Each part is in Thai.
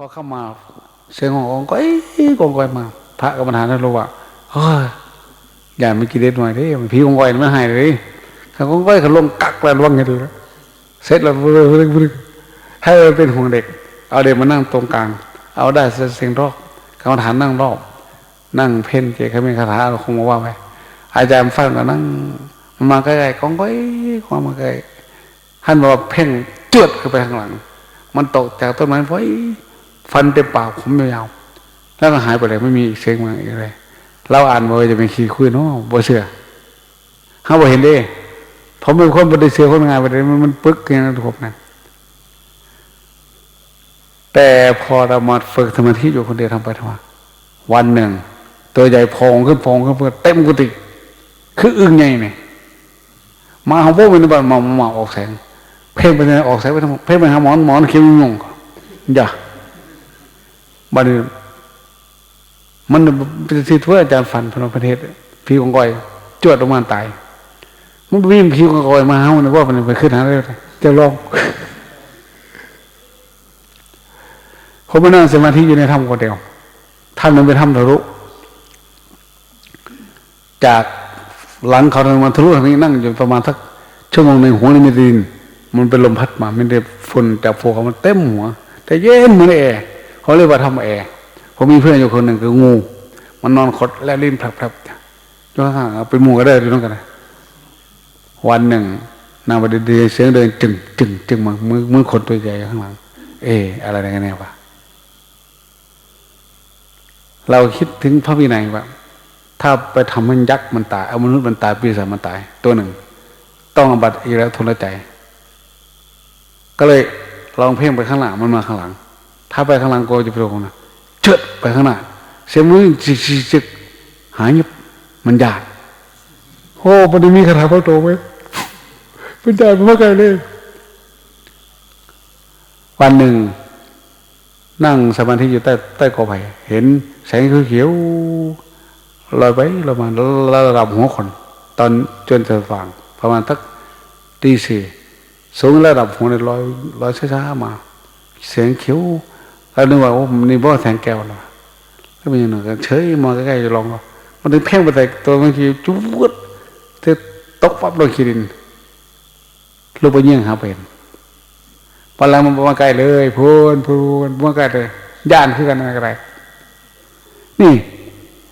พอเข้ามาเสียงขององก็เอ้ยกองกอยมา พระกรรมฐานนั่นรู้ว่าเฮ้ยอย่าไม่กินเด็ดหน่อยดิมันผีกองกอยมันหายเลยถ้ากองกอยเขาลงกักแล้วล่วงไงดูแล้วเสร็จแล้วบึ้งบึ้งบึ้งให้เป็นห่วงเด็ก เอาเด็กมานั่งตรงกลาง เอาได้เสียงรอกกรรมฐานนั่งรอบ นั่งเพ่นเจเขามีคาถาเราคงมาว่าไปอาจารย์ฟังก็นั่งมาใกล้ๆกองก้อยความมาใกล้ท่านบอกว่าเพ่งจือดขึ้นไปข้างหลัง มันตกจากต้นไม้ไว้ ฟันเต็มปากผมยาวๆแล้วก็หายไปเลยไม่มีเสียงมาอีกเลยเราอ่านมาจะเป็นขี้คุยเนาะบ่เชื่อเขาบอกเห็นเด้ผมเป็นคนบริเสือคนงานไปเลยมันมันปึ๊กอย่างนั้นผมนะแต่พอเรามาฝึกสมาธิอยู่คนเดียวทำไปทำมาวันหนึ่ง ตัวใหญ่พองขึ้นพองขึ้นเพื่อเต็มกุฏิคืออึ้งไงเนี่ยมาของพวกมันบ้านมามาออกแสง เพ่งไปไหนออกแสงไปทั้งเพ่งไปหาหมอนหมอนเขียวงงอย่า บัดนี้มันเป็นสิทธิ์เพื่ออาจารย์ฟันพนประเทศผีของกอยจวดออกมาตาย มันวิ่งผีของกอยมาหามันว่ามันไปขึ้นหาเลยจะลองผมมานั่งสมาธิอยู่ในถ้ำคนเดียวท่านมันเป็นถ้ำทะลุจากหลังเขาทางมันทะลุทางนี้นั่งอยู่ประมาณสักชั่วโมงหนึ่งหัวนี่ม่ไดยิน มันเป็นลมพัดมาไม่ได้ฝุ่นจากโฟเขามันเต็มหัว แต่เย็นเหมือนแอร์ เขาเรียกว่าทำแอร์ผมมีเพื่อนอยู่คนหนึ่งคืองู มันนอนคดและลิ้นพลับๆอยู่ข้างเป็นมูก็ได้ดูน้องกัน วันหนึ่งนางไปเดินเสียงเดินจึงจึงจึงมามือมือคนตัวใหญ่ข้างหลัง เอออะไรกันแน่วะเราคิดถึงพระวินัยว่าถ้าไปทำมันยักษ์มันตายเอามนุษย์มันตายปีศาจมันตาย ตัวหนึ่ง ต้องอบัตอีกแล้วทนละใจ ก็เลยลองเพ่งไปข้างหลังมันมาข้างหลัง ถ้าไปข้างหลังโกจะไปลงนะเชิดไปข้างหน้าเสียมือจิกจิกจิกหายเงียบมันยากโอ้ปฏิมีคาถาพระโตไหมเป็นยากเป็นมากไกลเลย วันหนึ่ง นั่งสมาธิอยู่ใต้ใต้กอไผ่เห็นแสงเขียวๆลอยไปลอยมาระดับหัวคน ตอนจนจะฟังประมาณทักตีสี่สูงระดับหัวเนี่ยลอยลอยช้าๆมา เสียงเขียว แล้วนึกว่าโอ้นี่บ่แสงแก้วนะก็เป็นอย่งนั้นเฉยมองใกล้ๆจะลองก็มันถึงเพ่งไปแต่ตัวบางทีจุ๊บเธอตกปั๊บลงขีดินลูกไปเยี่ยงหาเป็นพอแล้วมันมาใกล้เลยพูนพูนมาใกล้เลยย่านขึ้นกันอะไรนี่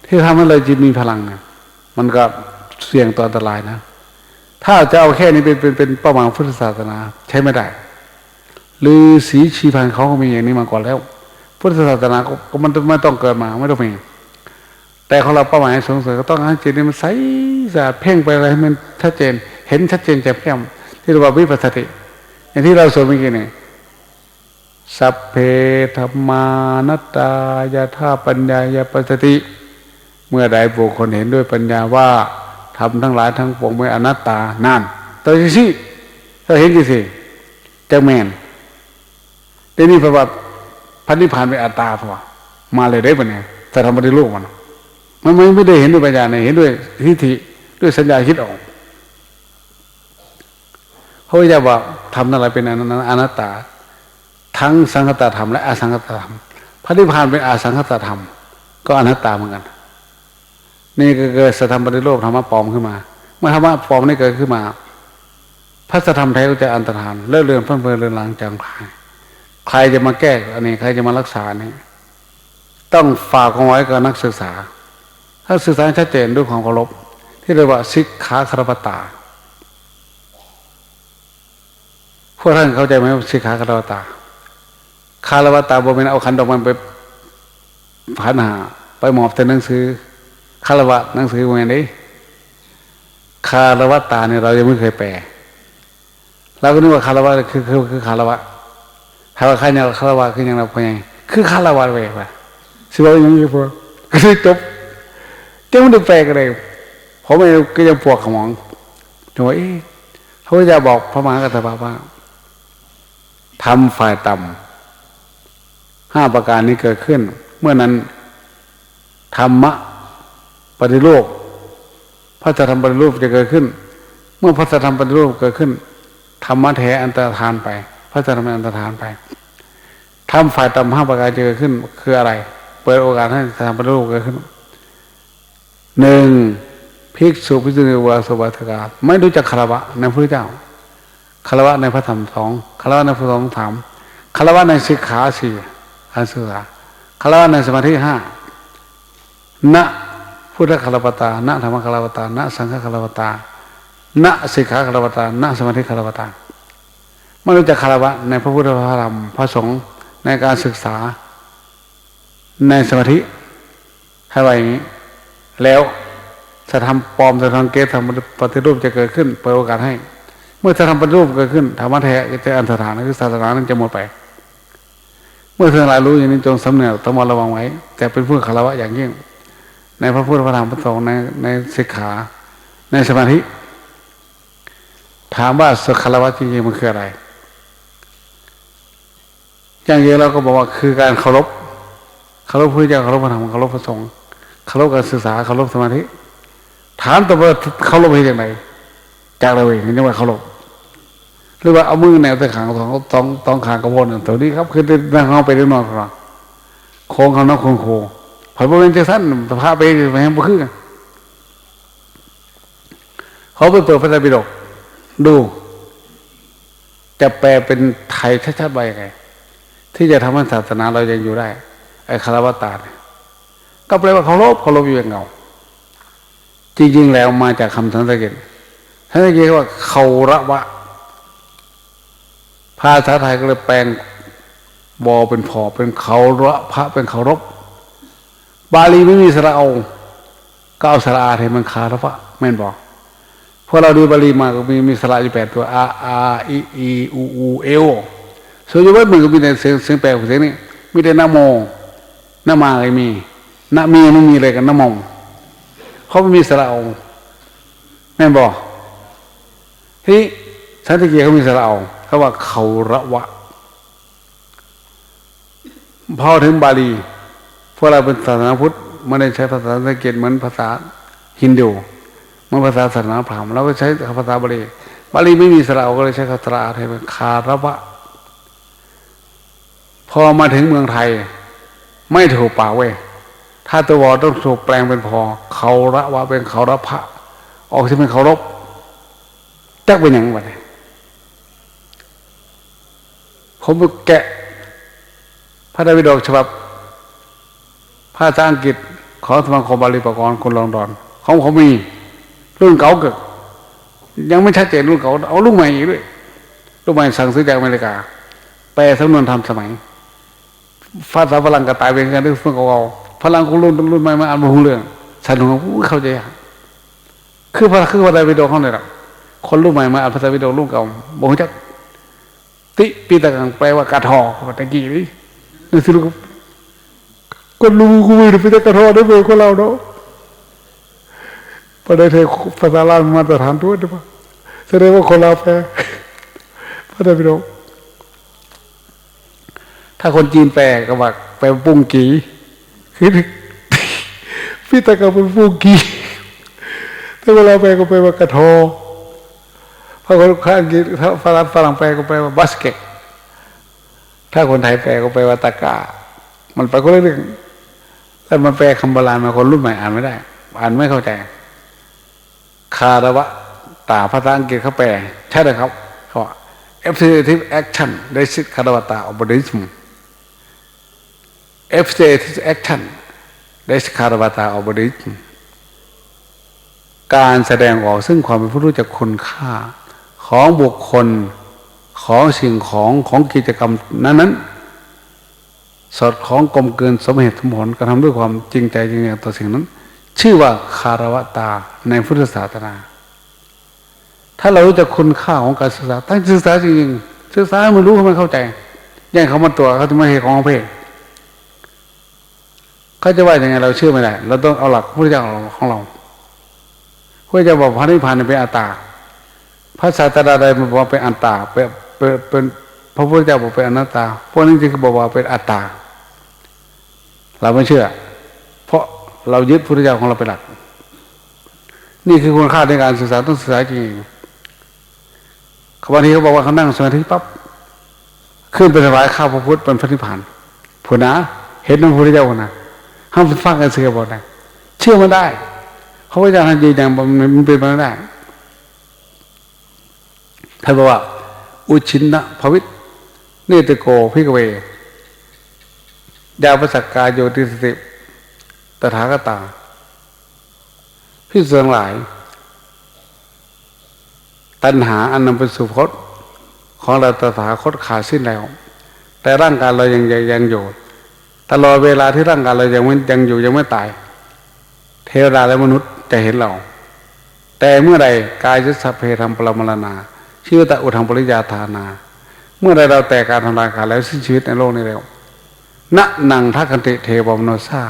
ที่ทำให้เราจิตมีพลังนะมันก็เสี่ยงต่ออันตรายนะ ถ้าจะเอาแค่นี้เป็นเป็นเป็นเป้าหมายพุทธศาสนา ใช้ไม่ได้ หรือสีชีพันเขาก็มีอย่างนี้มาก่อนแล้ว พุทธศาสนาก็มันไม่ต้องเกิดมาไม่ต้องมีแต่ของเราเป้าหมายสูงสุดก็ต้องให้จิตนี่มันใสสะอาดเพ่งไปอะไรให้มันชัดเจน เห็นชัดเจนแจ่มแจ้งที่เรียกว่าวิปัสสติ อย่างที่เราสวดเมื่อกี้นี่สัพเพธรรมานตายาธาปัญญายาปัสสติ เมื่อใดบุคคลเห็นด้วยปัญญาว่าทำทั้งหลายทั้งปวงไม่อนัตตานั่นตัวที่สี่ถ้าเห็นกี่สิจะแมนแต่นี่เพระว่า พันธิพานเป็นอัตตาเพราะว่ามาเลยได้ปะเนี่ยแต่ทำไม่ได้ลูกมันมันไม่ไม่ได้เห็นด้วยปัญญาเนี่ยเห็นด้วยทิฏฐิด้วยสัญญาคิดออกเขาจะบอกทำอะไรเป็นอนัตตา ทั้งสังคตธรรมและอสังคตธรรมพระนิพพานเป็นอาสังคตธรรม ก็อนัตตาเหมือนกัน นี่ก็เกิดสธรรมปฏิโลกธรรมะปลอมขึ้นมา เมื่อธรรมะปลอมนี่เกิดขึ้นมา พระธรรมแท้ก็จะอันตรธานเลิกเลือนเพื่อนเพลินเรือนลางจางพาย ใครจะมาแก้อันนี้ ใครจะมารักษาเนี่ยต้องฝากเอาไว้กับนักศึกษา ถ้าศึกษาชัดเจนด้วยความเคารพที่เรียกว่าสิกขาคารปตาพวกท่านเข้าใจไหมสิกขาคารปตาคารวตาบเป็นเอาขันดอกมันไปผ่านหาไปหมอบแต่หนังสือคารวะหนังสือว่าไงนี่คารวตาเนี่ยเรายังไม่เคยแปลเราก็นึกว่าคารวะคือคือคือคารวะ คารวะใครเนี่ยคารวะคือย่างเราพยังคือคารวะไปว่ะสิว่าอย่างนี้พอก็เลยจบเจ้ามันดูแปลกันเลยผมเองก็ยังปวดขมองจังว่าเอ๊ะเขาจะบอกพระมหากษัตริย์ว่าทำฝ่ายต่ำห้าประการนี้เกิดขึ้น เมื่อนั้นธรรมะปฏิรูปพระธรรมปฏิรูปจะเกิดขึ้น เมื่อพระธรรมปฏิรูปเกิดขึ้นธรรมะแท้อันตรธานไป ระธรรมอันตรธานไปทำฝ่ายต่ำห้าประการจะเกิดขึ้น คืออะไร เปิดโอกาสให้ทำปฏิรูปเกิดขึ้นหนึ่งภิกษุพิจุณีวาสวัตกาไม่รู้จักคารวะในพระเจ้าคารวะในพระธรรมสองคารวะในพระธรรมสามคารวะในสิกขาสี่อันศึกษาคารวะในสมาธิห้าณพุทธคารวตาณธรรมคารวตาณสังฆคารวตาณสิกขาคารวตาณสมาธิคารวตา ไม่รู้จักคารวะ ในพระพุทธพระธรรมพระสงฆ์ในการศึกษา ในสมาธิให้ไว้อย่างนี้ แล้วจะทำปลอมจะทำเกสทำปฏิรูปจะเกิดขึ้นเปิดโอกาสให้ เมื่อจะทำปฏิรูปเกิดขึ้นธรรมะแท้จะอันตรธานคือศาสนานั้นจะหมดไป เมื่อเธอหลายรู้อย่างนี้จงสำเนียกต้องมาระวังไว้ แต่เป็นผู้คารวะอย่างยิ่ง ในพระพุทธพระธรรมพระสงฆ์ในในสิกขาในสมาธิ ถามว่าสคารวะจริงๆมันคืออะไร อย่างเดียวเราก็บอกว่าคือการเคารพเคารพพระเจ้าเคารพพระธรรมเคารพพระสงฆ์เคารพการศึกษาเคารพสมาธิถามตัวว่าเคารพไปอย่างไรจากเราเองนี่ว่าเคารพหรือว่าเอามือแนวตะขางสองต้องต้องขางกระโวนตัวนี้ครับคือนั่งเขาไปเรื่อยๆครับโค้งเขาน้องโค้งโค้งผ่านบริเวณเจ้าสั้นพาไปไปแหงบุคือเขาไปเปิดพระไตรปิฎกดู จะแปลเป็นไทยชัดๆไปยังไง ที่จะทำให้ศาสนาเรายังอยู่ได้ ไอ้คารวตาเนี่ยก็แปลว่าเคารพเคารพอยู่อย่างเงาจริงๆแล้วมาจากคำสันสกฤตสันสกฤตว่าเขาระวะ ภาษาไทยก็เลยแปลงบอเป็นพอเป็นเขาระพระเป็นเคารพบาลีไม่มีสระเอาก็เอาสระอาให้มันคาระวะแม่นบอกพอเราดูบาลีมาก็มีมีสระอยู่แปดตัวอาอาอีอีอูอูเอว ส่วนใหญ่มันก็มีแต่เสียงเสียงแปลของเสียงนี้มีแต่นโมนมาอะไรมีนมีไม่มีอะไรกันนะมงเขาไม่มีสระเอาแม่บอกที่สันติเกียเขามีสระเอาเขาว่าเขาระวะพอถึงบาลีพวกเราเป็นศาสนาพุทธไม่ได้ใช้ภาษาสันสกฤตเหมือนภาษาฮินดูเหมือนภาษาศาสนาพราหมณ์เราก็ใช้ภาษาบาลีบาลีไม่มีสระเอาก็เลยใช้คาตราไทยเป็นคาระวะ พอมาถึงเมืองไทย ไม่ถูกป่าเว้ยถ้าตัววอต้องถูกแปลงเป็นพอเขาระวะเป็นเขาระพระออกที่เป็นเคารพจักเป็นอย่างไรผมแกะ พระไตรปิฎกฉบับภาษาอังกฤษของสมาคมบาลีปกรณ์คนลอนดอนของเขามีรุ่นเก่าเกิดยังไม่ชัดเจนรุ่นเก่าเอารุ่นใหม่อีกด้วยรุ่นใหม่สั่งซื้อจากอเมริกา แปลสำนวนทำสมัย ภาษาฝรั่งก็ตายเป็นกันด้วยเพื่อนเก่าฝรั่งคนรุ่นรุ่นใหม่มาอ่านมาหูเรื่องฉันหงเข้าใจคือพระคือพระไตรปิฎกเขาเนี่ยหรอคนรุ่นใหม่มาอ่านภาษาปิฎกรุ่นเก่าบอกจักติปีตะกังแปลว่ากระทอตะกี้นี่นี่สิลูกก็รู้กูไม่ได้ไปตะกระทอได้เลยคนเราเนาะประเดี๋ยวภาษาลาวมาตรฐานตัวได้ปะแสดงว่าคนเราแปลพระไตรปิฎก ถ้าคนจีนแปลก็ว่าแปลปุ้งกีคือพี่ตะกังเป็นปุ้งกีถ้าเวลาแปลก็แปลว่ากระทอพอคนข้างกีถ้าฝรั่งฝรั่งแปลก็แปลว่าบาสเกตถ้าคนไทยแปลก็แปลว่าตะกร้ามันไปก็เรื่องแล้วมันแปลคำโบราณมาคนรุ่นใหม่อ่านไม่ได้ อ่านไม่เข้าใจคาระวะตาภาษาอังกฤษเขาแปล ใช่เลยครับเขา affirmative action ได้สิคารวตา operation affirmative action ได้สคารวตา operation การแสดงออกซึ่งความเป็นผู้รู้จักคุณค่า ของบุคคลของสิ่งของของกิจกรรมนั้นนั้นสอดของกลมเกินสมเหตุสมผลกระทำด้วยความจริงใจจริงจังต่อสิ่งนั้น ชื่อว่าคารวตาในพุทธศาสนา ถ้าเรารู้จักคุณค่าของการศึกษาตั้งศึกษาจริงๆศึกษาให้มันรู้ให้มันเข้าใจแย่งเขามาตัวเขาจะไม่เหตุของเพศ เขาจะว่าอย่างไงเราเชื่อไม่ได้เราต้องเอาหลักพระเจ้าของเราพระเจ้าบอกพระนิพพานเป็นอัตตาพระศาสดาใดมันบอกเป็นอัตตาเป็นเป็นพระพุทธเจ้าบอกเป็นอนัตตาพวกนี้จึงบอกว่าเป็นอัตตา เราไม่เชื่อ เพราะเรายึดพุทธเจ้าของเราเป็นหลัก นี่คือคุณค่าในการศึกษาต้องศึกษาจริงบางทีเขาบอกว่าเขานั่งสมาธิปั๊บขึ้นไปถวายข้าวพระพุทธเป็นพระนิพพานผู้นะเห็นพระพุทธเจ้าคนนะ ห้ามฟังกันเสือบอกนะเชื่อมันได้เขาพระเจ้าท่านยืนยันมันเป็นไปไม่ได้ท่านบอกว่า อุชินนะภวิตเนตโกพิกเว ยาปสักกายโยติสติตถาคตาพิสุทั้งหลาย ตัณหาอันนำไปสู่พจน์ของเราตถาคตขาดสิ้นแล้ว แต่ร่างกายเรายังยังยังอยู่ ตลอดเวลาที่ร่างกายเรายังไม่ยังอยู่ยังไม่ตาย เทวดาและมนุษย์จะเห็นเรา แต่เมื่อใดกายจะสัพเพธรรมปรมรณาชื่อตะอุทังปริยาธานา เมื่อใดเราแต่การทำลายกายแล้วสิ้นชีวิตในโลกนี้แล้วณนังทักขันติเทวมโนซา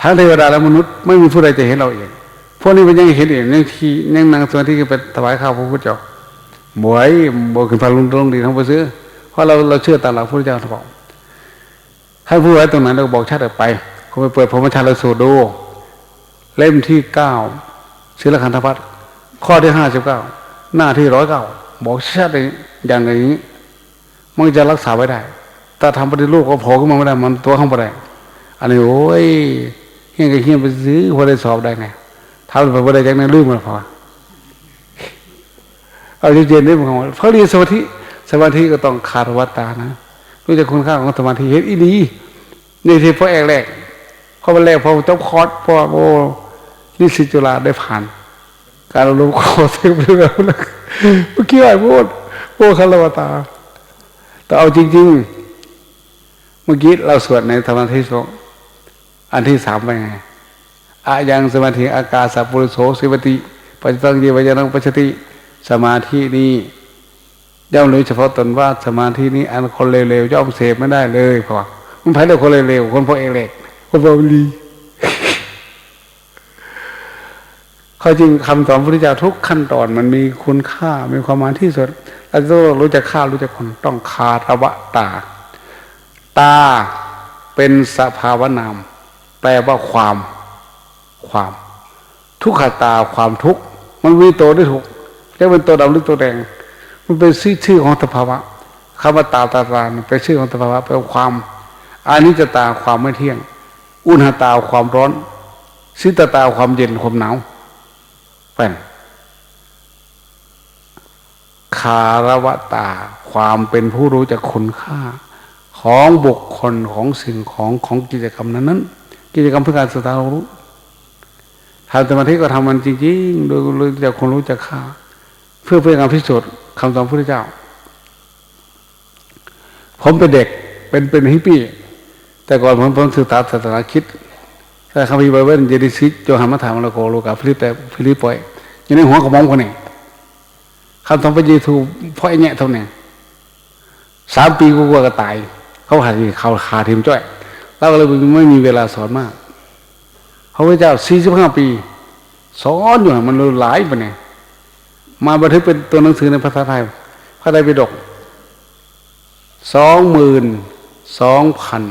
ทั้งเทวดาและมนุษย์ไม่มีผู้ใดจะเห็นเราเองพวกนี้มันยังเห็นเองยังที่ยังนางส่วนที่เป็นถวายข้าวพระพุทธเจ้าบวยบวขึ้นพาลุงตรงดีทั้งไปซื้อเพราะเราเราเชื่อตามหลักพระพุทธเจ้าท่านบอก ท่าพูดไว้ตรงนั้นเราบอกชาติออกไปเขาไปเปิดพรมชาเราสูตรดูเล่มที่เก้าศิลขันธพัฒข้อที่ห้าสิบเก้าหน้าที่ร้อยเก้าบอกชาติอย่างนี้มันจะรักษาไว้ได้ถ้าทำปฏิรูปก็โผล่ขึ้นมาไม่ได้ มันตัวข้างบนได้อันนี้โอ้ยเฮี้ยงกับเฮี้ยงไปซื้อพอได้สอบได้ไงทำไปพอได้จากนั้นลืมมันพอเอาจริงๆได้ผมเพราเรียนสมาธิสมาธิก็ต้องขาดวัตานะ รู้จักคุณค่าของสมาธิเห็นอีดีนี่ที่พอแอกแรกพอวันแรกพอเจ้าคอร์สพอโอ้นิสิจุฬาได้ผ่าน การลงคอร์สเรื่องเมื่อกี้ไอ้พูดพูดคารวตา แต่เอาจริง ๆ เมื่อกี้เราสวดในธรรมที่สองอันที่สามไปไงอายังสมาธิอากาศปุริโสสิวติปัจจังเยวยังปัจจติสมาธินี้ ย่อมรู้เฉพาะตนว่าสมาธินี้ อันคนเร็วๆย่อมเสพไม่ได้เลยเพราะมันไพ่เร็วคนเร็วๆคนพวกเอเล็กคนพวกลีข้อจริงคำสอนพระพุทธเจ้าทุกขั้นตอนมันมีคุณค่ามีความหมายที่สุดเราต้องรู้จักค่ารู้จักคนต้องคาระวะตา ตาเป็นสภาวนาม แปลว่าความความ ทุกขตาความทุกข์มันมีตัวได้ถูกเรียกเป็นตัวดำหรือตัวแดง มันเป็นชื่อชื่อของสภาวะคำว่าตาตาตาเป็นชื่อของสภาวะเป็นความอานิจจตาความไม่เที่ยง อุณหตาความร้อนสิตตาความเย็นความหนาวแป่นคารวตา ความเป็นผู้รู้จักคุณค่า ของบุคคลของสิ่งของของกิจกรรมนั้นนั้นกิจกรรมเพื่อการศึกษารู้ทำสมาธิก็ทำมันจริงๆโดยรู้จักคนรู้จักค่า เพื่อเพื่อการพิสูจน์ คำสอนพระพุทธเจ้า ผมเป็นเด็กเป็นเป็นฮิปปี้ แต่ก่อนผมผมศึกษาศาสนาคิดแต่คำพิบาเวนเจดิซิโจฮามาถามละโกโลกาฟิลิปแต่ฟิลิปปอยอยู่ในหัวของมองคนนี้คำสอนพระเยซูพ่อไอ้เนี่เท่านี้สามปีกูกลัวก็ตาย เขาหาที่เขาขาทีมจ้อยเราก็เลยไม่มีเวลาสอนมากพระพุทธเจ้าสี่สิบห้าปี สอนอยู่มันหลายไปเนี่ย มาบันทึกเป็นตัวหนังสือในภาษาไทย พระไตรปิฎกสองหมื่นสองพัน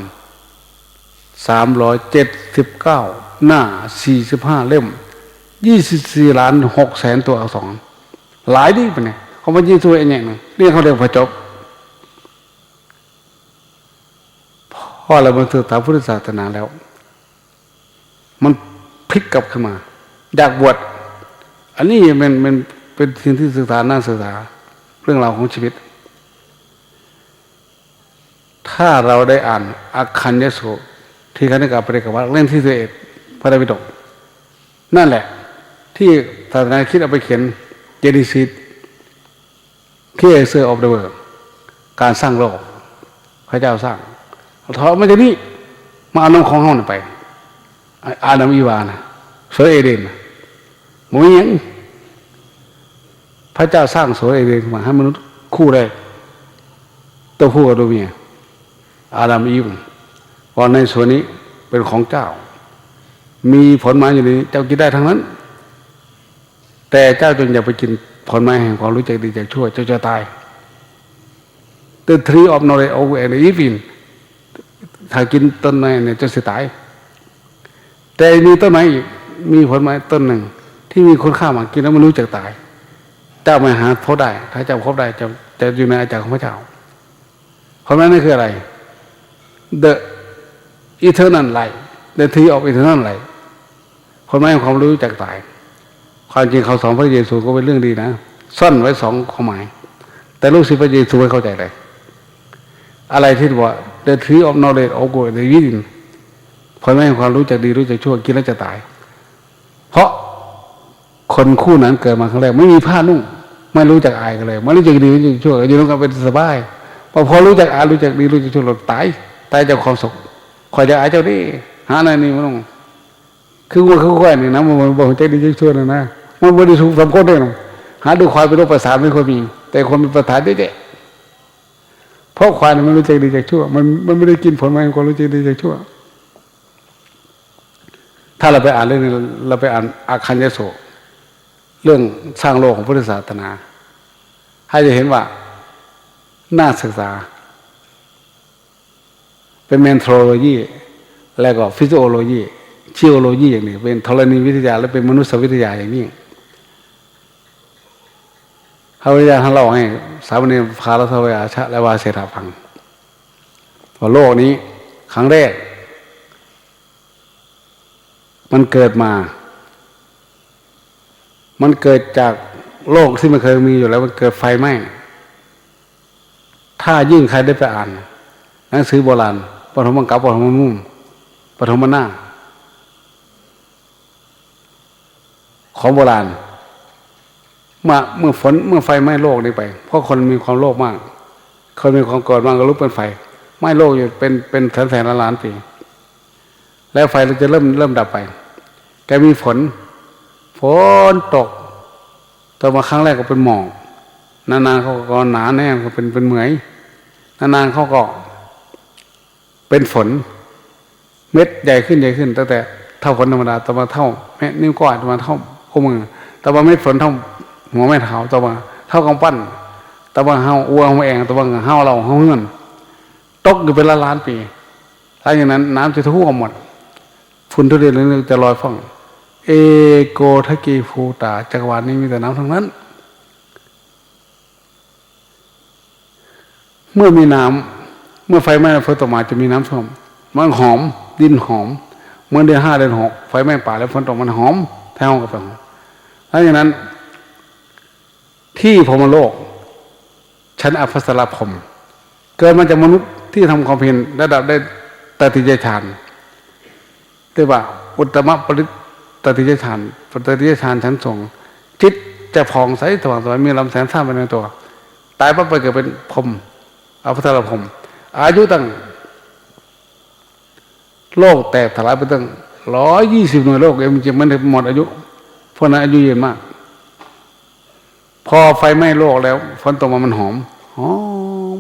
สามร้อยเจ็ดสิบเก้าหน้าสี่สิบห้าเล่มยี่สิบสี่ล้านหกแสนตัวอักษรหลายดีไปเนี่ยเขามายิงตัวเองเนี่ยเรียกเขาเรียกพระจบพ่อเราบันทึกตามพุทธศาสนาแล้ว มันพลิกกลับขึ้นมา อยากบวชอันนี้มันมัน เป็นสิ่งที่ศึกษาน่าศึกษา เรื่องราวของชีวิต ถ้าเราได้อ่านอาคันยโสที่คณิกาปริกวัตเล่นที่สิบเอ็ดพระไตรปิฎกนั่นแหละ ที่ศาสนาคิดเอาไปเขียนเจดีซิตที่เซอร์ออฟเดอะเวิร์การสร้างโลก พระเจ้าสร้างเถอดมาจากนี้มาเอาน้ำของห้องไป อาดัมอีวานะโสเอเดนหมูยัง พระเจ้าสร้างโสเอเดนมาให้มนุษย์คู่ได้ตัวผู้กับตัวเมียอาดัมอีวว่าในส่วนนี้เป็นของเจ้า มีผลไม้อยู่ในนี้เจ้ากินได้ทั้งนั้น แต่เจ้าจงอย่าไปกินผลไม้แห่งความรู้จักดีจักชั่ว เจ้าจะตาย The tree of knowledge of and evil ถ้ากินต้นไม้เนี่ยจะเสียตาย แต่มีต้นไม้อีกมีผลไม้ต้นหนึ่ง ที่มีคุณค่ามากกินแล้วมันรู้จักตาย เจ้าไม่หาพบได้ ถ้าเจ้าพบได้จะจะอยู่ในอาจารย์ของพระเจ้า เพราะนั้นนี่คืออะไร the eternal light the tree of eternal light คนไม่ให้ความรู้จักตาย ความจริงเขาสอนพระเยซูก็เป็นเรื่องดีนะซ่อนไว้สองความหมาย แต่ลูกศิษย์พระเยซูไม่เข้าใจเลย อะไรที่บอก the tree of knowledge of good the within คนไม่ให้ความรู้จักดีรู้จักชั่วกินแล้วจะตาย เพราะคนคู่นั้นเกิดมาครั้งแรกไม่มีผ้านุ่ง ไม่รู้จักอายกันเลยไม่รู้จักดีรู้จักชั่วอยู่ด้วยกันเป็นสบายพอพอรู้จักอายรู้จักดีรู้จักชั่วเราตายตายจากความสุขคอยจะอายเจ้าดิหาอะไรนี่มันต้องคือว่าคือควายนี่นะมันบอกใจดีใจชั่วนะนะมันบริสุทธิ์สมคนได้หรอหาดูควายเป็นโรคประสาทไม่ค่อยมี แต่คนมีประสาทเยอะเพราะควายมันรู้จักดีจักชั่ว มันมันไม่ได้กินผลไม้ของควรู้จักดีจักชั่ว ถ้าเราไปอ่านเรื่องนี้เราไปอ่านอาคัญยโสเรื่องสร้างโลกของพุทธศาสนา ให้จะเห็นว่า น่าศึกษา เป็นเมนโทรโลยีแล้วก็ฟิสิโอโลยีชีโอโลยีอย่างนี้เป็นธรณีวิทยา และเป็นมนุษยวิทยาอย่างนี้พระวิทยาท่านเล่าให้สามเณรพาลทวายาชะและวาเสถาฟังว่าโลกนี้ ครั้งแรก มันเกิดมา มันเกิดจาก โลกที่มันเคยมีอยู่แล้วมันเกิดไฟไหม้ถ้ายิ่งใครได้ไปอ่านหนังสือโบราณปฐมกัปปฐมนุ่มปฐมนาของโบราณเมื่อเมื่อฝนเมื่อไฟไหม้โลกนี้ไป เพราะคนมีความโลภมาก คนมีความโกรธมากก็ลุกเป็นไฟไหม้โลกอยู่เป็นเป็นแสนแสนล้านล้านปีแล้วไฟเราจะเริ่มเริ่มดับไปแกมีฝน ฝนตก ต่อมาครั้งแรกก็เป็นหมอก นานๆเขาก็หนาแน่นก็เป็นเป็นเหมยนานๆเขาก็เป็นฝน เม็ดใหญ่ขึ้นใหญ่ขึ้นตั้งแต่เท่าฝนธรรมดาต่อมาเท่าแม่นิ้วก้อยต่อมาเท่าข้อมือต่อมาเม็ดฝนเท่าหัวแม่เท้าต่อมาเท่ากำปั้นต่อมาเฮาอ้วงแองต่อมาเฮาเราเฮาเงื่อนตกอยู่เป็นล้านล้านปีหลังจากนั้น น้ำจะท่วมหมดฝุ่นทุเรียนนึงจะลอยฟ่อง เอโกทกีฟูตาจักรวาลนี้มีแต่น้ำทั้งนั้น เมื่อมีน้ำเมื่อไฟไหม้ฝนตกมาจะมีน้ำท่วมมันหอม ดินหอมเมื่อเดือนห้าเดือนหกไฟไหม้ป่าแล้วฝนตกมันหอมแท้งกับไปหอมหลังจากนั้น ที่พรมโลก ชั้นอภัสรพรมเกิดมาจากมนุษย์ที่ทำความเพียรระดับได้ตติยฌานเรียกว่า อุตตมปริ ตติยฌานปตติยฌานชั้นสูงจิตจะผ่องใสสว่างสวยมีลำแสงสร้างไปในตัว ตายปั๊บไปเกิดเป็นพรหมอภัสรพรหมอายุตั้ง โลกแตกถลายไปตั้งร้อยยี่สิบหน่วยโลกเองจริงๆมันหมดอายุพวกนั้นอายุเยืนมาก พอไฟไหม้โลกแล้วฝนตกมามันหอมหอม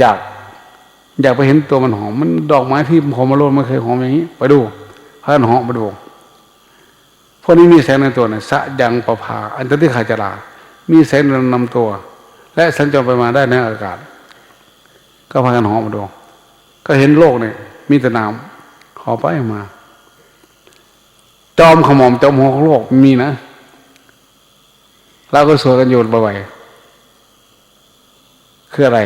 อยาก อยากไปเห็นตัวมันหอม มันดอกไม้ที่หอมมาโลดไม่เคยหอมอย่างนี้ ไปดู พากันหอมไปดูพวกนี้มีแสงในตัวนะสะยังประภา อันตติขาจรามีแสงนำตัว และสัญจรไปมาได้ในอากาศ ก็พากันหอมมาดูก็เห็นโลกเนี่ยมีแต่น้ำขอไปมา จอมขมอมจอมหัวของโลกมีนะเราก็สวยกันอยู่บ่อยๆคืออะไร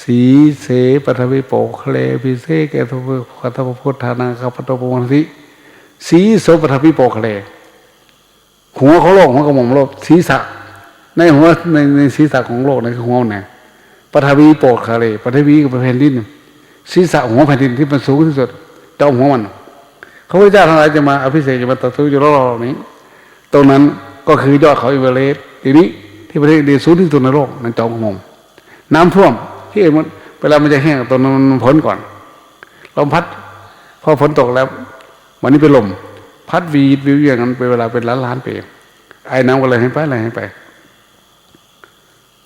สีเสปฐวิโปเคลพิเศษแกทุพคัตพุทธานาคาปตปวันติสีโสปฐวิโปเคลหัวของโลกหัวกระหม่อมโลกศีรษะในหัวในในศีรษะของโลกในคือหัวไหนปฐวีโปเคลปฐวีกับแผ่นดินศีรษะหัวแผ่นดินที่มันสูงที่สุดเจอมหัวมันเขาพระเจ้าทั้งหลายจะมาอภิเษกจะมาตรัสรู้อยู่รอบๆนี้ ตรงนั้นก็คือยอดเขาอิเวเรสต์ทีนี้ที่ประเทศเดียสูงที่สุดในโลกนั่นจอมหัวน้ำท่วม ที่มันเวลามันจะแห้งตรงนั้นมันพ้นก่อนลมพัดพอฝนตกแล้ว วันนี้เป็นลม พัดวีดวิวอย่างนั้นเป็นเวลาเป็นล้านล้านปีไอ้น้ำก็เลยให้ไปอะไรให้ไป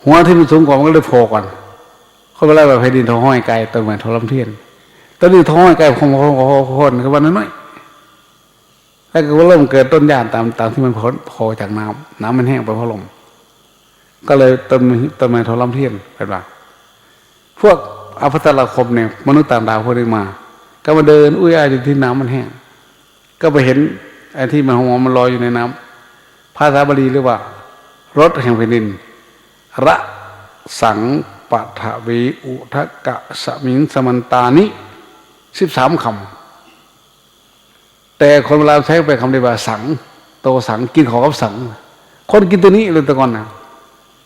หัวที่มันสูงกว่ามันก็เลยโผล่ก่อนเขาเวลาแบบแผ่นดินทอห้อยไกลต้นไม้ทอลำเทียนต้นนี้ท้อห้อยไกลคงคงคนคือวันนั้นน้อยแล้วก็เริ่มเกิดต้นหญ้าตามตามที่มันพ้นโผล่จากน้ำน้ำมันแห้งไปเพราะลมก็เลยต้นต้นไม้ทอลำเทียนเป็นว่า พวกอภัตลคมเนี่ยมนุษย์ต่างดาวพวกนี้มา ก็มาเดิน อุ้ยอ้ายอยู่ที่น้ำมันแห้งก็ไปเห็นไอ้ที่มันหอมมันลอยอยู่ในน้ำภาษาบาลีเรียกว่า รถแห่งแผ่นดิน ระสังปัทวีอุทกกะสมิงสมันตานิสิบสามคำแต่คนเวลาใช้ไปคำเดียวว่าสัง โตสังกินของกับสัง คนกินตัวนี้เลยตะก่อนนะ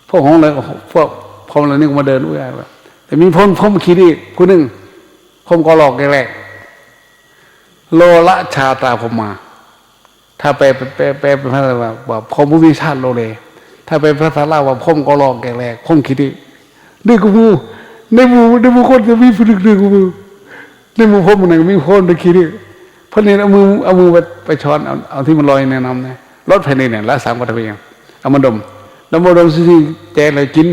พวกของเลยพวกพอมอะไรนี่มาเดินอุ้ยอะไร แต่มีพ่นพมขีดีคนหนึ่งพมกอหลอกแรกโลละชาตาพมมา ถ้าแปลแปลแปลเป็นภาษาว่าว่าพมวิชาติโลเล ถ้าเป็นภาษาลาว่าพ่มกอหลอกแรกๆพ่มขีดีนี่กูมูในหมู่ในหมู่คนจะมีผู้หนึ่งหนึ่งกูมูในหมู่พมหนึ่งมีคนในขีดีเพราะเนี่เอามือเอามือไปไปช้อนเอาเอาที่มันลอยในน้ำนะรถภายในเนี่ยละสามวัตถุยังเอามาดมแล้วมาดมซิแจกเลยกิน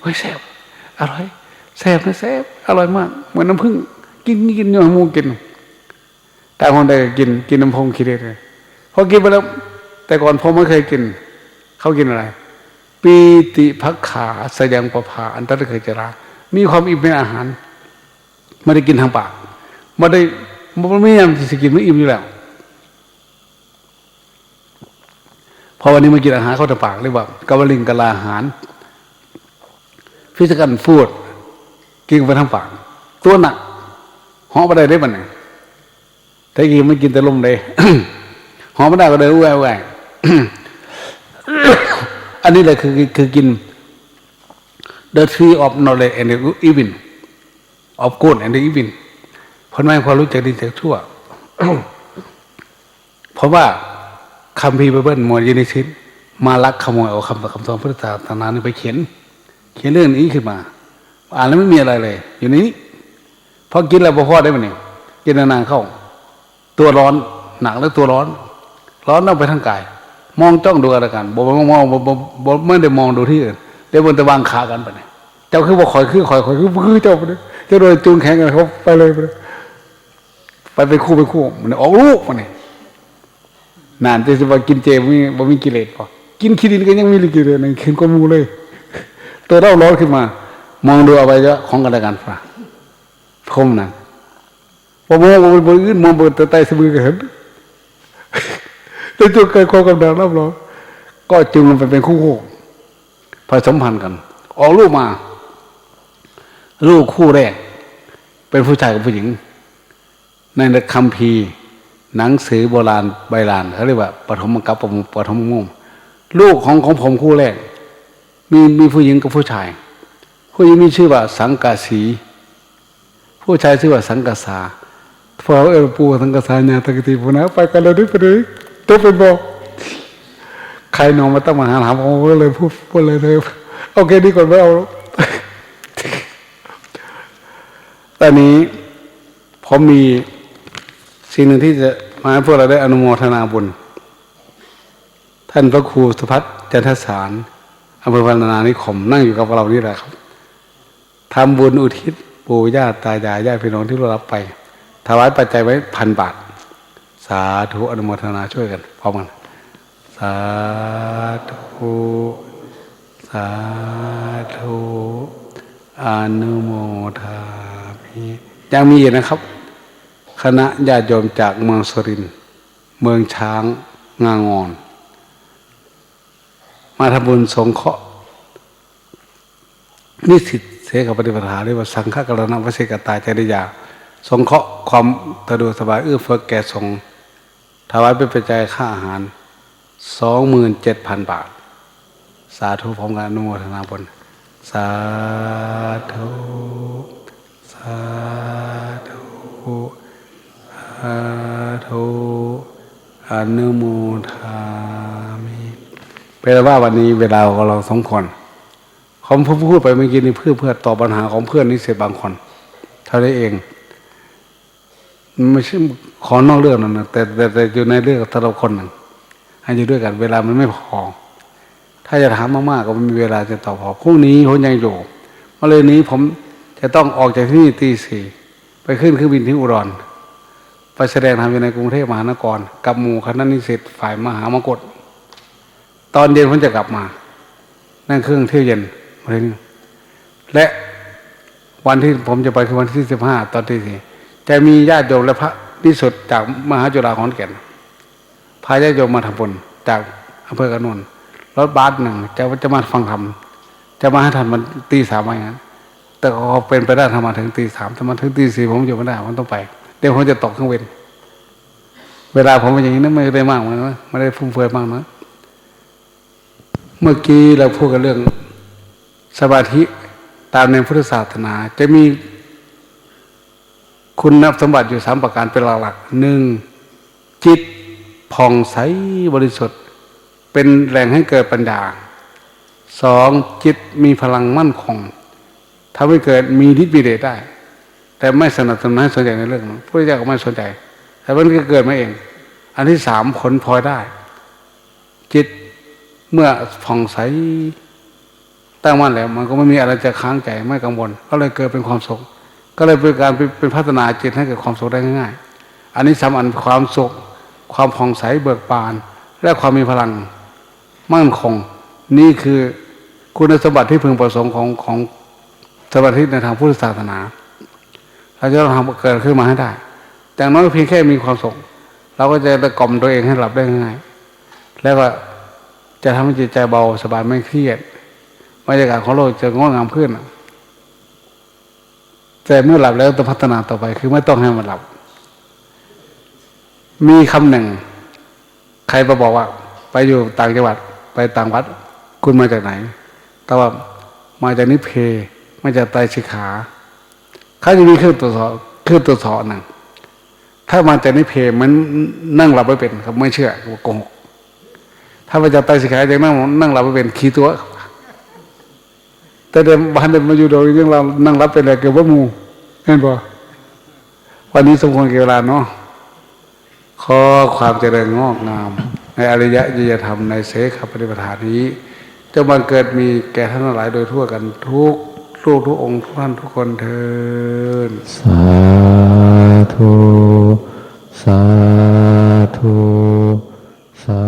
เฮ้ยแซ่บอร่อย แซ่บนะแซ่บอร่อยมาก เหมือนน้ำผึ้งกินกินอยู่หมูกิน แต่คนใดก็กิน กินน้ำพงคิดเลยพอกินไปแล้ว แต่ก่อนผมไม่เคยกิน เขากินอะไรปีติพักขาสยังประภาอันตรเคยจรา มีความอิ่มในอาหารไม่ได้กินทางปากไม่ได้มันไม่ยามที่จะกินไม่อิ่มอยู่แล้วพอวันนี้มากินอาหารเข้าทางปากเรียกว่ากวลิงกะลาอาหารฟิสิกันฟูด กินไปทางปากตัวหนักหอมไปได้ได้บ้างเนี่ยแต่กินไม่กินแต่ลมเลยหอมไม่ได้ก็เลยแหวะแหวะอันนี้เลยคือคือกิน the tree of knowledge and the evil of good and the evil เพราะไม่ความรู้จักดีจักชั่ว เพราะว่าคำพีไบเบิลมวลยินิชิตมาลักขโมยเอาคำคำสอนพุทธศาสนานี่ไปเขียน เขียนเรื่องนี้ขึ้นมา อ่านแล้วไม่มีอะไรเลย อยู่ในนี้พอกินแล้วพอพอได้ไหมเนี่ยกินนานๆเข้า ตัวร้อนหนักแล้วตัวร้อน ร้อนเอาไปทั้งกาย มองจ้องดูอะไรกันบอกว่ามองบ่บ่บ่ไม่ได้มองดูที่อื่นเดี๋ยวบนตะวางขากันไปเนี่ยเจ้าคือบอกคอยคือคอยคอยคือคือเจ้าไปเลยเจ้าโดยจูงแข่งกันเขาไปเลยไปเลยไปเป็นคู่เป็นคู่มันออกลูกมันเนี่ยนานจะสิว่ากินเจมีบ่มีกิเลสพอกินขี้ดินก็ยังมีกิเลสนึงขึ้นก็มูเลย ตัวเราร้อนขึ้นมา มองดูเอาไปเยอะของกันและกันฝ่าคมนะพอมองบนอื่นมองบนตะไตสมือกันเห็นแต่ตัวเกิดความกำเนิดรับรองก็จึงมันเป็นคู่คู่ผสมพันธ์กัน ออกลูกมา ลูกคู่แรก เป็นผู้ชายกับผู้หญิง ในคัมภีร์หนังสือโบราณใบลานเขาเรียกว่าปฐมกัปปปฐมมุมลูกของของผมคู่แรก มีมีผู้หญิงกับผู้ชาย ผู้หญิงมีชื่อว่าสังกาสี ผู้ชายชื่อว่าสังกาสาพอเออปูสังกาสาญาตกติปุนะไปกันเลยดิไปเลยตัวเป็นบอกใครนอนมาตั้งมาหาถามผมก็เลยพูดพูดเลยเลยโอเคดีกว่าไม่เอาตอนนี้ผมมีสิ่งหนึ่งที่จะมาให้พวกเราได้อนุโมทนาบุญ ท่านพระครูสุพัฒน์จันทสารอำเภอพัฒนานิคม นั่งอยู่กับเรานี่แหละครับ ทำบุญอุทิศปู่ย่าตายายญาติพี่น้องที่เรารับไป ถวายปัจจัยไว้พันบาท สาธุอนุโมทนาช่วยกันพร้อมกันสาธุสาธุอนุโมทามิยังมีอีกนะครับ คณะญาติโยมจากเมืองสุรินเมืองช้างงางอน มาทำบุญสงเคราะห์นิสิต เสกปฏิปทาเรียกว่าสังฆกรณวสิกตาจริยา สงเคราะห์ความสะดวกสบายเอื้อเฟื้อแก่สงถวายเป็นปัจจัยค่าอาหารสองหมื่นเจ็ดพันบาท สาธุพร้อมกันอนุโมทนาบุญสาธุสาธุสาธุอนุโมทามิเป็นว่าวันนี้เวลาของเราสองคน ผมพูดไปเมื่อกี้นี่เพื่อเพื่อตอบปัญหาของเพื่อนนิสิตบางคนเท่านั้นเองไม่ใช่ขอนอกเรื่องนั่นนะแต่แต่แต่อยู่ในเรื่องแต่ละคนหนึ่งให้อยู่ด้วยกัน เวลามันไม่พอ ถ้าจะถามมากๆก็ไม่มีเวลาจะตอบพอพรุ่งนี้ผมยังอยู่มาเลยนี้ผมจะต้องออกจากที่นี่ตีสี่ไปขึ้นเครื่องบินที่อุดรไปแสดงธรรมอยู่ในกรุงเทพมหานครกับหมู่คณะนิสิตฝ่ายมหามกฏตอนเย็นผมจะกลับมา นั่งเครื่องเที่ยวเย็น มาเลยนี่และวันที่ผมจะไปคือวันที่สิบห้าตอนที่สี่จะมีญาติโยมและพระนิสุทธิ์จากมหาจุฬาขอนแก่นพาญาติโยมมาทำบุญจากอำเภอกระนวนรถบัสหนึ่งจะจะมาฟังธรรมจะมาให้ทันมันตีสามวันนั้น แต่ก็เป็นไปได้ทำมาถึงตีสามทำมาถึงตีสี่ผมอยู่ไม่ได้ผมต้องไป เดี๋ยวผมจะตกเครื่องเวรเวลาผมเป็นอย่างนี้นะไม่ได้มากเหมือนนะไม่ได้ฟุ่มเฟือยมากนะเมื่อกี้เราพูดกันเรื่อง สมาธิตามในพุทธศาสนา จะมีคุณสมบัติอยู่สามประการเป็นหลักๆหนึ่งจิตผ่องใสบริสุทธิ์ เป็นแหล่งให้เกิดปัญญาสองจิตมีพลังมั่นคงทำให้เกิดมีฤทธิ์มีเดชได้ แต่ไม่สนับสนุนให้สนใจในเรื่องนั้นพระเจ้าก็ไม่สนใจ แต่มันก็เกิดมาเอง อันที่สามผลพลอยได้ จิตเมื่อผ่องใส ตั้งมั่นแล้ว มันก็ไม่มีอะไรจะค้างใจไม่กังวล ก็เลยเกิดเป็นความสุข ก็เลยเป็นการเป็นพัฒนาจิตให้เกิดความสุขได้ง่าย ๆ อันนี้สำคัญความสุข ความผ่องใสเบิกบาน และความมีพลังมั่นคง นี่คือคุณสมบัติที่พึงประสงค์ของของสมาธิในทางพุทธศาสนา เราจะต้องทำเกิดขึ้นมาให้ได้อย่างน้อยเพียงแค่มีความสุขเราก็จะตะกล่อมตัวเองให้หลับได้ง่าย แล้วก็จะทำให้จิตใจเบาสบายไม่เครียด บรรยากาศของโลกจะงดงามขึ้นแต่เมื่อหลับแล้วต้องพัฒนาต่อไป คือไม่ต้องให้มันหลับ มีคำหนึ่ง ใครมาบอกว่า ไปอยู่ต่างจังหวัด ไปต่างวัด คุณมาจากไหน แต่ว่ามาจากนิเพยมาจากไตรสิกขาเขาจะมีเครื่องตรวจสอบเครื่องตรวจสอบหนึ่งถ้ามาจากนิเพยมันนั่งหลับไม่เป็นครับไม่เชื่อว่าโกหกถ้ามาจากไตรสิกขาจะนั่งนั่งหลับไม่เป็นขี้ตัว แต่เดิมบ้านเดิมมาอยู่โดยเรื่องเรานั่งรับเป็นอะไรเกี่ยวกับมูเห็นปะวันนี้สมควรเกี่ยวลาเนาะขอความเจริญงอกงาม ในอริยะยยธรรมในเสขปฏิปทานนี้จะบังเกิดมีแก่ท่านหลายโดยทั่วกันทุกลูกทุกองค์ทุกท่านทุกคนเทินสาธุ สาธุ สา